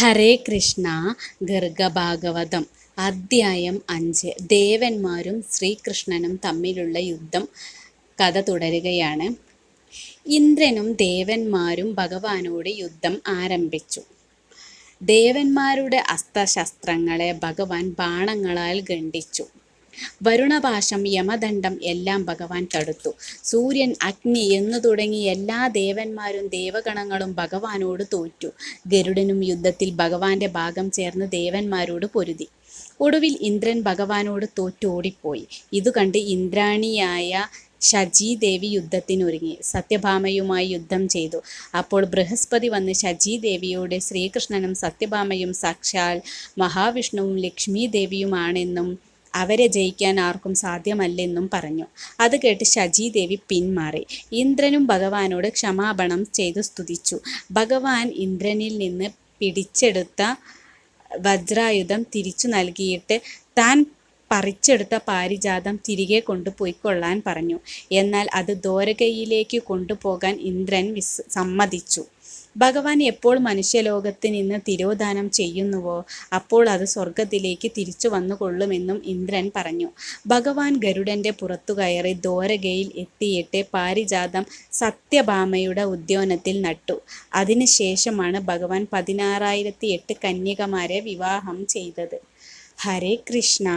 ഹരേ കൃഷ്ണ ഗർഗഭാഗവതം അധ്യായം അഞ്ച്. ദേവന്മാരും ശ്രീകൃഷ്ണനും തമ്മിലുള്ള യുദ്ധം കഥ തുടരുകയാണ്. ഇന്ദ്രനും ദേവന്മാരും ഭഗവാനോട് യുദ്ധം ആരംഭിച്ചു. ദേവന്മാരുടെ അസ്ത്രശസ്ത്രങ്ങളെ ഭഗവാൻ ബാണങ്ങളാൽ ഖണ്ഡിച്ചു. വരുണപാശം യമദണ്ഡം എല്ലാം ഭഗവാൻ തടുത്തു. സൂര്യൻ അഗ്നി എന്നു തുടങ്ങി എല്ലാ ദേവന്മാരും ദേവഗണങ്ങളും ഭഗവാനോട് തോറ്റു. ഗരുഡനും യുദ്ധത്തിൽ ഭഗവാന്റെ ഭാഗം ചേർന്ന് ദേവന്മാരോട് പൊരുതി. ഒടുവിൽ ഇന്ദ്രൻ ഭഗവാനോട് തോറ്റോടിപ്പോയി ഇത് കണ്ട് ഇന്ദ്രാണിയായ ശചീദേവി യുദ്ധത്തിനൊരുങ്ങി. സത്യഭാമയുമായി യുദ്ധം ചെയ്തു. അപ്പോൾ ബൃഹസ്പതി വന്ന് ശചീദേവിയോട് ശ്രീകൃഷ്ണനും സത്യഭാമയും സാക്ഷാൽ മഹാവിഷ്ണുവും ലക്ഷ്മി ദേവിയുമാണെന്നും അവരെ ജയിക്കാൻ ആർക്കും സാധ്യമല്ലെന്നും പറഞ്ഞു. അത് കേട്ട് ശചീദേവി പിന്മാറി. ഇന്ദ്രനും ഭഗവാനോട് ക്ഷമാപണം ചെയ്തു സ്തുതിച്ചു. ഭഗവാൻ ഇന്ദ്രനിൽ നിന്ന് പിടിച്ചെടുത്ത വജ്രായുധം തിരിച്ചു നൽകിയിട്ട് താൻ പറിച്ചെടുത്ത പാരിജാതം തിരികെ കൊണ്ടുപോയിക്കൊള്ളാൻ പറഞ്ഞു. എന്നാൽ അത് ദ്വാരകയിലേക്ക് കൊണ്ടുപോകാൻ ഇന്ദ്രൻ വിസ് സമ്മതിച്ചു. ഭഗവാൻ എപ്പോൾ മനുഷ്യലോകത്ത് നിന്ന് തിരോധാനം ചെയ്യുന്നുവോ അപ്പോൾ അത് സ്വർഗത്തിലേക്ക് തിരിച്ചു വന്നുകൊള്ളുമെന്നും ഇന്ദ്രൻ പറഞ്ഞു. ഭഗവാൻ ഗരുഡന്റെ പുറത്തു കയറി ദ്വാരകയിൽ എത്തിയിട്ട് പാരിജാതം സത്യഭാമയുടെ ഉദ്യാനത്തിൽ നട്ടു. അതിനുശേഷമാണ് ഭഗവാൻ പതിനാറായിരത്തി എട്ട് കന്യകമാരെ വിവാഹം ചെയ്തത്. ഹരേ കൃഷ്ണ